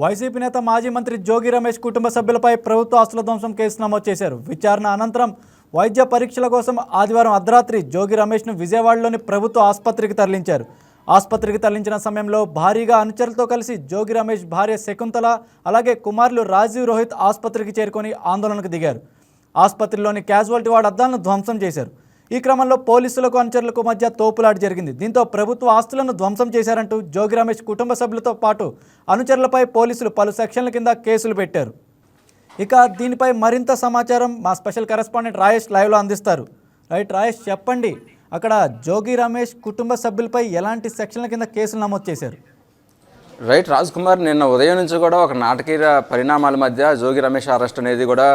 YCP నేత మాజీ మంత్రి జోగి రమేష్ కుటుంబ సభ్యులపై ప్రభుత్వ ఆస్తుల ధ్వంసం కేసు నమోదు చేశారు. విచారణ అనంతరం వైద్య పరీక్షల కోసం ఆదివారం అర్ధరాత్రి జోగి రమేష్ను విజయవాడలోని ప్రభుత్వ ఆసుపత్రికి తరలించారు. ఆసుపత్రికి తరలించిన సమయంలో భారీగా అనుచరులతో కలిసి జోగి రమేష్ భార్య శకుంతల అలాగే కుమారులు రాజీవ్ రోహిత్ ఆసుపత్రికి చేరుకొని ఆందోళనకు దిగారు. ఆసుపత్రిలోని క్యాజువాలిటీ వార్డు అద్దాలను ధ్వంసం చేశారు. ఈ క్రమంలో పోలీసులకు అనుచరులకు మధ్య తోపులాట జరిగింది. దీంతో ప్రభుత్వ ఆస్తులను ధ్వంసం చేశారంటూ జోగి రమేష్ కుటుంబ సభ్యులతో పాటు అనుచరులపై పోలీసులు పలు సెక్షన్ల కింద కేసులు పెట్టారు. ఇక దీనిపై మరింత సమాచారం మా స్పెషల్ కరెస్పాండెంట్ రాయేష్ లైవ్లో అందిస్తారు. రైట్ రాయేష్ చెప్పండి. అక్కడ జోగి రమేష్ కుటుంబ సభ్యులపై ఎలాంటి సెక్షన్ల కింద కేసులు నమోదు చేశారు? రైట్ రాజ్ కుమార్ నిన్న ఉదయం నుంచి కూడా ఒక నాటకీయ పరిణామాల మధ్య జోగి రమేష్ అరెస్ట్ అనేది కూడా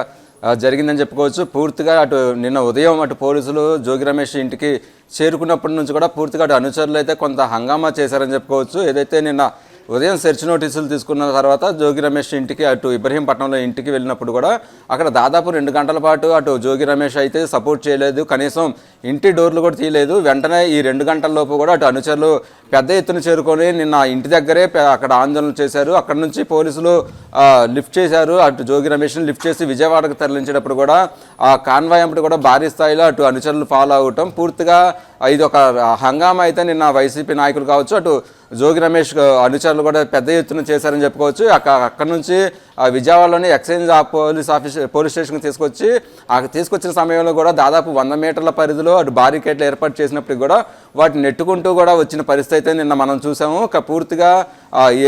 జరిగిందని చెప్పుకోవచ్చు. పూర్తిగా అటు నిన్న ఉదయం అటు పోలీసులు జోగి రమేష్ ఇంటికి చేరుకున్నప్పటి నుంచి కూడా పూర్తిగా అటు అనుచరులు అయితే కొంత హంగామా చేశారని చెప్పుకోవచ్చు. ఏదైతే నిన్న ఉదయం సెర్చ్ నోటీసులు తీసుకున్న తర్వాత జోగి రమేష్ ఇంటికి అటు ఇబ్రహీంపట్నంలో ఇంటికి వెళ్ళినప్పుడు కూడా అక్కడ దాదాపు రెండు గంటల పాటు అటు జోగి రమేష్ అయితే సపోర్ట్ చేయలేదు. కనీసం ఇంటి డోర్లు కూడా తీయలేదు. వెంటనే ఈ రెండు గంటల లోపు కూడా అటు అనుచరులు పెద్ద ఎత్తున చేరుకొని నిన్న ఇంటి దగ్గరే అక్కడ ఆందోళన చేశారు. అక్కడ నుంచి పోలీసులు లిఫ్ట్ చేశారు. అటు జోగి రమేష్ని లిఫ్ట్ చేసి విజయవాడకు తరలించేటప్పుడు కూడా ఆ కాన్వాయ్ కూడా భారీ స్థాయిలో అటు అనుచరులు ఫాలో అవటం పూర్తిగా ఇది ఒక హంగామా అయితే నిన్న వైసీపీ నాయకులు కావచ్చు అటు జోగి రమేష్ అనుచరులు కూడా పెద్ద ఎత్తున చేశారని చెప్పుకోవచ్చు. అక్కడ అక్కడ నుంచి విజయవాడలోని ఎక్స్చేంజ్ పోలీస్ ఆఫీస్ పోలీస్ స్టేషన్కి తీసుకొచ్చి అక్కడ తీసుకొచ్చిన సమయంలో కూడా దాదాపు వంద మీటర్ల పరిధిలో అటు బారికేట్లు ఏర్పాటు చేసినప్పటికి కూడా వాటిని నెట్టుకుంటూ కూడా వచ్చిన పరిస్థితి అయితే నిన్న మనం చూసాము. ఒక పూర్తిగా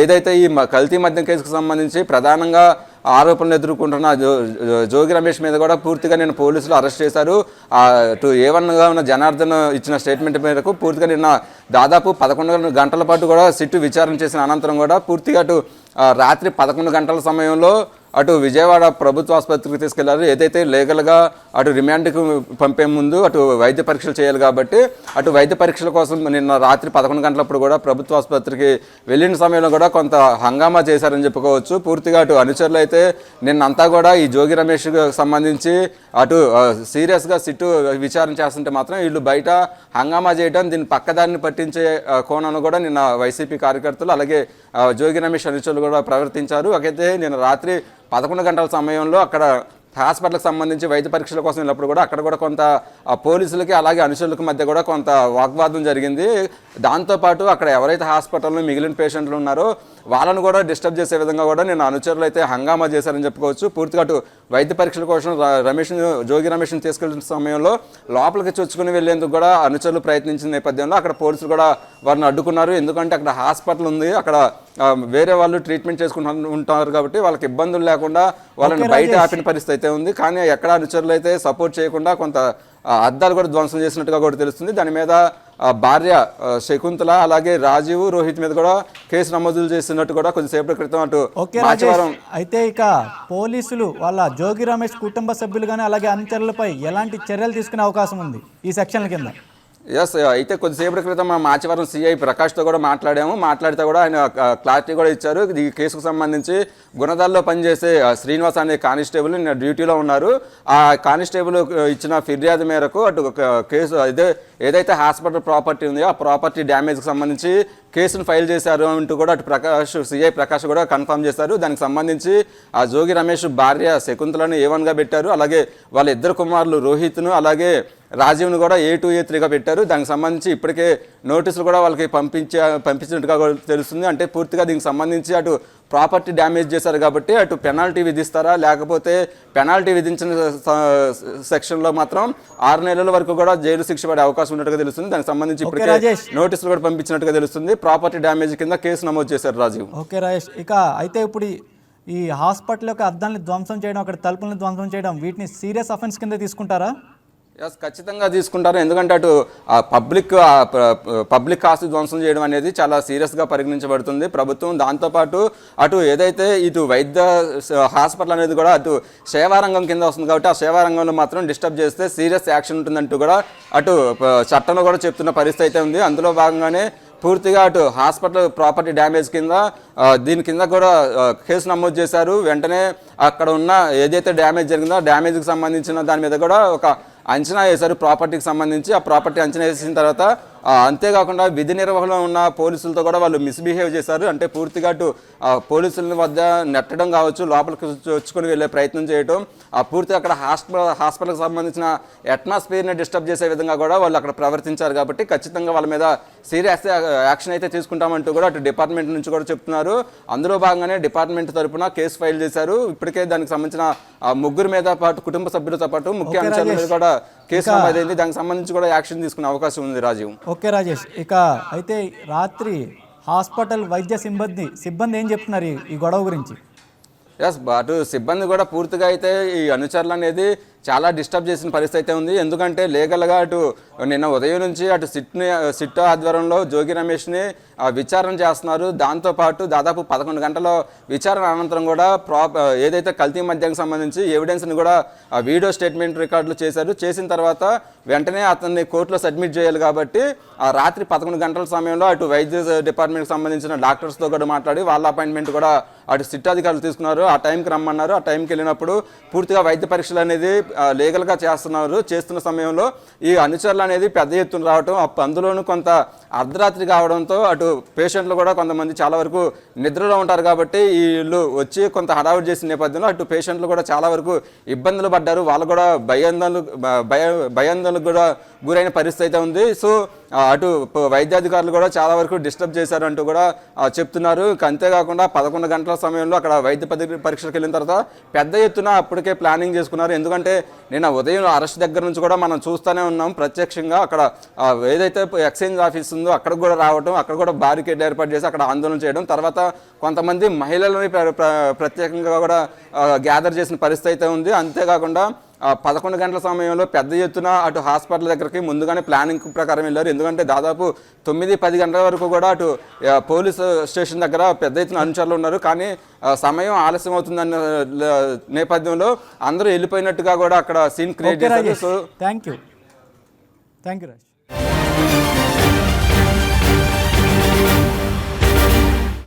ఏదైతే ఈ మ- కల్తీ మద్యం కేసుకు సంబంధించి ప్రధానంగా ఆరోపణలు ఎదుర్కొంటున్న జో జోగి రమేష్ మీద కూడా పూర్తిగా నేను పోలీసులు అరెస్ట్ చేశారు. ఆ, అటు ఉన్న జనార్దన్ ఇచ్చిన స్టేట్మెంట్ మేరకు పూర్తిగా నిన్న దాదాపు పదకొండు గంటల పాటు కూడా సిట్టు విచారణ చేసిన అనంతరం కూడా పూర్తిగా అటు రాత్రి పదకొండు గంటల సమయంలో అటు విజయవాడ ప్రభుత్వ ఆసుపత్రికి తీసుకెళ్ళారు. ఏదైతే లీగల్గా అటు రిమాండ్కి పంపే ముందు అటు వైద్య పరీక్షలు చేయాలి కాబట్టి అటు వైద్య పరీక్షల కోసం నిన్న రాత్రి పదకొండు గంటలప్పుడు కూడా ప్రభుత్వ ఆసుపత్రికి వెళ్ళిన సమయంలో కూడా కొంత హంగామా చేశారని చెప్పుకోవచ్చు. పూర్తిగా అటు అనుచరులు అయితే నిన్నంతా కూడా ఈ జోగి రమేష్ సంబంధించి అటు సీరియస్గా సిట్టు విచారణ చేస్తుంటే మాత్రం వీళ్ళు బయట హంగామా చేయడం దీన్ని పక్కదారిని పట్టించే కోణాన్ని కోణంలో కూడా నిన్న వైసీపీ కార్యకర్తలు అలాగే జోగి రమేష్ అనుచరులు కూడా ప్రవర్తించారు. అయితే నిన్న రాత్రి పదకొండు గంటల సమయంలో అక్కడ హాస్పిటల్కి సంబంధించి వైద్య పరీక్షల కోసం వెళ్ళినప్పుడు కూడా అక్కడ కూడా కొంత పోలీసులకి అలాగే అనుచరులకి మధ్య కూడా కొంత వాగ్వాదం జరిగింది. దాంతోపాటు అక్కడ ఎవరైతే హాస్పిటల్లో మిగిలిన పేషెంట్లు ఉన్నారో వాళ్ళను కూడా డిస్టర్బ్ చేసే విధంగా కూడా నేను అనుచరులు అయితే హంగామా చేశారని చెప్పుకోవచ్చు. పూర్తిగా అటు వైద్య పరీక్షల కోసం రమేష్ జోగి రమేష్ని తీసుకెళ్ళిన సమయంలో లోపలికి చొచ్చుకుని వెళ్ళేందుకు కూడా అనుచరులు ప్రయత్నించిన నేపథ్యంలో అక్కడ పోలీసులు కూడా వారిని అడ్డుకున్నారు. ఎందుకంటే అక్కడ హాస్పిటల్ ఉంది. అక్కడ వేరే వాళ్ళు ట్రీట్మెంట్ చేసుకుంటూ ఉంటారు కాబట్టి వాళ్ళకి ఇబ్బందులు లేకుండా వాళ్ళని బయట ఆపిన పరిస్థితి అయితే ఉంది. కానీ ఎక్కడ అనుచరులు అయితే సపోర్ట్ చేయకుండా కొంత అద్దాలు కూడా ధ్వంసం చేసినట్టుగా కూడా తెలుస్తుంది. దాని మీద భార్య శకుంతల అలాగే రాజీవ్ రోహిత్ మీద కూడా కేసు నమోదు చేసినట్టు కూడా కొద్దిసేపటి క్రితం అటు మాచవరం అయితే ఇక పోలీసులు వాళ్ళ జోగి రమేష్ కుటుంబ సభ్యులు కానీ అలాగే అనుచరులపై ఎలాంటి చర్యలు తీసుకునే అవకాశం ఉంది ఈ సెక్షన్ల కింద? ఎస్ uh, అయితే కొద్దిసేపటి క్రితం మా మాచివరం సిఐ ప్రకాష్తో కూడా మాట్లాడాము. మాట్లాడితే కూడా ఆయన క్లారిటీ కూడా ఇచ్చారు. ఈ కేసుకు సంబంధించి గుణదాల్లో పనిచేసే శ్రీనివాస్ అనే కానిస్టేబుల్ నిన్న డ్యూటీలో ఉన్నారు. ఆ కానిస్టేబుల్ ఇచ్చిన ఫిర్యాదు మేరకు అటు కేసు ఏదైతే హాస్పిటల్ ప్రాపర్టీ ఉందో ఆ ప్రాపర్టీ డ్యామేజ్కి సంబంధించి కేసును ఫైల్ చేశారు అంటూ కూడా అటు ప్రకాష్ సిఐ ప్రకాష్ కూడా కన్ఫర్మ్ చేశారు. దానికి సంబంధించి ఆ జోగి రమేష్ భార్య శకుంతలను ఏ వన్గా పెట్టారు అలాగే వాళ్ళ ఇద్దరు కుమారులు రోహిత్ను అలాగే రాజీవ్ను కూడా ఏ టూ ఏ త్రీగా పెట్టారు. దానికి సంబంధించి ఇప్పటికే నోటీసులు కూడా వాళ్ళకి పంపించే పంపించినట్టుగా తెలుస్తుంది. అంటే పూర్తిగా దీనికి సంబంధించి అటు ప్రాపర్టీ డ్యామేజ్ చేశారు కాబట్టి అటు పెనాల్టీ విధిస్తారా? లేకపోతే పెనాల్టీ విధించిన సెక్షన్లో మాత్రం ఆరు నెలల వరకు కూడా జైలు శిక్ష పడే అవకాశం ఉన్నట్టుగా తెలుస్తుంది. దానికి సంబంధించి ఇప్పటికే. నోటీసులు కూడా పంపించినట్టుగా తెలుస్తుంది. ప్రాపర్టీ డ్యామేజ్ కింద కేసు నమోదు చేశారు రాజీవ్. ఓకే రాజేష్. ఇక అయితే ఇప్పుడు ఈ- ఈ హాస్పిటల్ యొక్క అద్దాలని ధ్వంసం చేయడం అక్కడ తలుపులను ధ్వంసం చేయడం వీటిని సీరియస్ అఫెన్స్ కింద తీసుకుంటారా? ఎస్ ఖచ్చితంగా తీసుకుంటారు. ఎందుకంటే అటు ఆ పబ్లిక్ ప- పబ్లిక్ ఆస్తి ధ్వంసం చేయడం అనేది చాలా సీరియస్గా పరిగణించబడుతుంది. ప్రభుత్వం దాంతోపాటు అటు ఏదైతే ఇటు వైద్య హాస్పిటల్ అనేది కూడా అటు సేవారంగం కింద వస్తుంది కాబట్టి ఆ సేవారంగంలో మాత్రం డిస్టర్బ్ చేస్తే సీరియస్ యాక్షన్ ఉంటుందంటూ కూడా అటు చట్టంలో కూడా చెప్తున్న పరిస్థితి అయితే ఉంది. అందులో భాగంగానే పూర్తిగా అటు హాస్పిటల్ ప్రాపర్టీ డ్యామేజ్ కింద దీని కింద కూడా కేసు నమోదు చేశారు. వెంటనే అక్కడ ఉన్న ఏదైతే డ్యామేజ్ జరిగిందో డ్యామేజ్కి సంబంధించిన దాని మీద కూడా ఒక అంచనా వేశారు ప్రాపర్టీకి సంబంధించి. ఆ ప్రాపర్టీ అంచనా వేసిన తర్వాత అంతేకాకుండా విధి నిర్వహణలో ఉన్న పోలీసులతో కూడా వాళ్ళు మిస్బిహేవ్ చేశారు. అంటే పూర్తిగా అటు పోలీసుల వద్ద నెట్టడం కావచ్చు లోపలికి వచ్చుకొని వెళ్ళే ప్రయత్నం చేయటం ఆ పూర్తిగా అక్కడ హాస్పిటల్ హాస్పిటల్కి సంబంధించిన అట్మాస్ఫియర్ని డిస్టర్బ్ చేసే విధంగా కూడా వాళ్ళు అక్కడ ప్రవర్తించారు కాబట్టి ఖచ్చితంగా వాళ్ళ మీద సీరియస్ యాక్షన్ అయితే తీసుకుంటామంటూ కూడా అటు డిపార్ట్మెంట్ నుంచి కూడా చెప్తున్నారు. అందులో భాగంగానే డిపార్ట్మెంట్ తరపున కేసు ఫైల్ చేశారు. ఇప్పటికే దానికి సంబంధించిన ముగ్గురు మీద పాటు కుటుంబ సభ్యులతో పాటు ముఖ్య అంశాల మీద. కూడా కేసు నమోదైంది. దానికి సంబంధించి కూడా యాక్షన్ తీసుకునే అవకాశం ఉంది రాజీవ్. ఓకే రాజేష్ ఇక అయితే రాత్రి హాస్పిటల్ వైద్య సిబ్బంది సిబ్బంది ఏం చెప్తున్నారు ఈ- ఈ గొడవ గురించి? ఎస్ అటు సిబ్బంది కూడా పూర్తిగా అయితే ఈ అనుచరులు అనేది చాలా డిస్టర్బ్ చేసిన పరిస్థితి అయితే ఉంది. ఎందుకంటే లీగల్గా అటు నిన్న ఉదయం నుంచి అటు సిట్ని సిట్ ఆధ్వర్యంలో జోగి రమేష్ని విచారణ చేస్తున్నారు. దాంతోపాటు దాదాపు పదకొండు గంటల విచారణ అనంతరం కూడా ప్రాప్ ఏదైతే కల్తీ మద్యానికి సంబంధించి ఎవిడెన్స్ని కూడా ఆ వీడియో స్టేట్మెంట్ రికార్డులు చేశారు. చేసిన తర్వాత వెంటనే అతన్ని కోర్టులో సబ్మిట్ చేయాలి కాబట్టి ఆ రాత్రి పదకొండు గంటల సమయంలో అటు వైద్య డిపార్ట్మెంట్కి సంబంధించిన డాక్టర్స్తో కూడా మాట్లాడి వాళ్ళ అపాయింట్మెంట్ కూడా అటు సిట్ అధికారులు తీసుకున్నారు. ఆ టైంకి రమ్మన్నారు. ఆ టైంకి వెళ్ళినప్పుడు పూర్తిగా వైద్య పరీక్షలు అనేది లీగల్గా చేస్తున్నారు. చేస్తున్న సమయంలో ఈ అనుచరులు అనేది పెద్ద ఎత్తున రావటం అప్ప- అందులోనూ కొంత అర్ధరాత్రి కావడంతో అటు పేషెంట్లు కూడా కొంతమంది చాలా వరకు నిద్రలో ఉంటారు కాబట్టి వీళ్ళు వచ్చి కొంత హడావుడి చేసిన నేపథ్యంలో అటు పేషెంట్లు కూడా చాలా వరకు ఇబ్బందులు పడ్డారు. వాళ్ళు కూడా భయాందోళన భయ భయాందోళనకు కూడా గురైన పరిస్థితి అయితే ఉంది. సో అటు వైద్యాధికారులు కూడా చాలా వరకు డిస్టర్బ్ చేశారు అంటూ కూడా చెప్తున్నారు. అంతేకాకుండా పదకొండు గంటల సమయంలో అక్కడ వైద్య పరి- పరీక్షలకు వెళ్ళిన తర్వాత పెద్ద ఎత్తున అప్పటికే ప్లానింగ్ చేసుకున్నారు. ఎందుకంటే నిన్న ఉదయం అరెస్ట్ దగ్గర నుంచి కూడా మనం చూస్తూనే ఉన్నాం. ప్రత్యక్షంగా అక్కడ ఏదైతే ఎక్స్చేంజ్ ఆఫీస్ ఉందో అక్కడ కూడా రావడం అక్కడ కూడా బారికేడ్ ఏర్పాటు చేసి అక్కడ ఆందోళన చేయడం తర్వాత కొంతమంది మహిళలని ప్రత్యేకంగా కూడా గ్యాదర్ చేసిన పరిస్థితి అయితే ఉంది. అంతేకాకుండా పదకొండు గంటల సమయంలో పెద్ద ఎత్తున అటు హాస్పిటల్ దగ్గరికి ముందుగానే ప్లానింగ్ ప్రకారం వెళ్ళారు. ఎందుకంటే దాదాపు తొమ్మిది పది గంటల వరకు కూడా అటు పోలీసు స్టేషన్ దగ్గర పెద్ద ఎత్తున అనుచరులు ఉన్నారు. కానీ సమయం ఆలస్యం అవుతుందన్న నేపథ్యంలో అందరూ వెళ్ళిపోయినట్టుగా కూడా అక్కడ సీన్ క్రియేట్ చేశారు. So thank you thank you